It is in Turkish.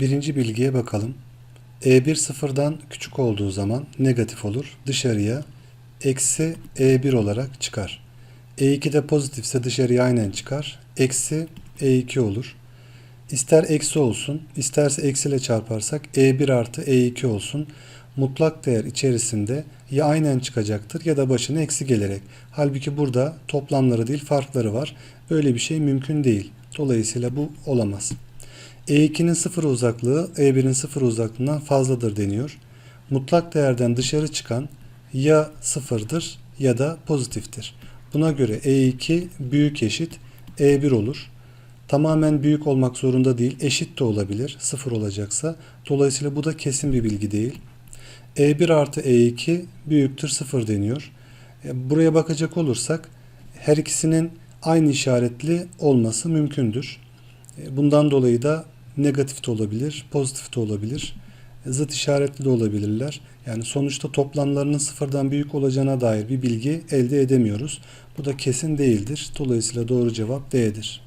Birinci bilgiye bakalım. E1 sıfırdan küçük olduğu zaman negatif olur. Dışarıya eksi E1 olarak çıkar. E2 de pozitifse dışarıya aynen çıkar. Eksi E2 olur. İster eksi olsun, isterse eksiyle çarparsak E1 artı E2 olsun. Mutlak değer içerisinde ya aynen çıkacaktır ya da başına eksi gelerek. Halbuki burada toplamları değil farkları var. Böyle bir şey mümkün değil. Dolayısıyla bu olamaz. E2'nin sıfır uzaklığı E1'in sıfır uzaklığından fazladır deniyor. Mutlak değerden dışarı çıkan ya sıfırdır ya da pozitiftir. Buna göre E2 büyük eşit E1 olur. Tamamen büyük olmak zorunda değil, eşit de olabilir sıfır olacaksa. Dolayısıyla bu da kesin bir bilgi değil. E1 artı E2 büyüktür sıfır deniyor. E, Buraya bakacak olursak her ikisinin aynı işaretli olması mümkündür. E, Bundan dolayı da negatif de olabilir, pozitif de olabilir. Zıt işaretli de olabilirler. Yani sonuçta toplamlarının sıfırdan büyük olacağına dair bir bilgi elde edemiyoruz. Bu da kesin değildir. Dolayısıyla doğru cevap D'dir.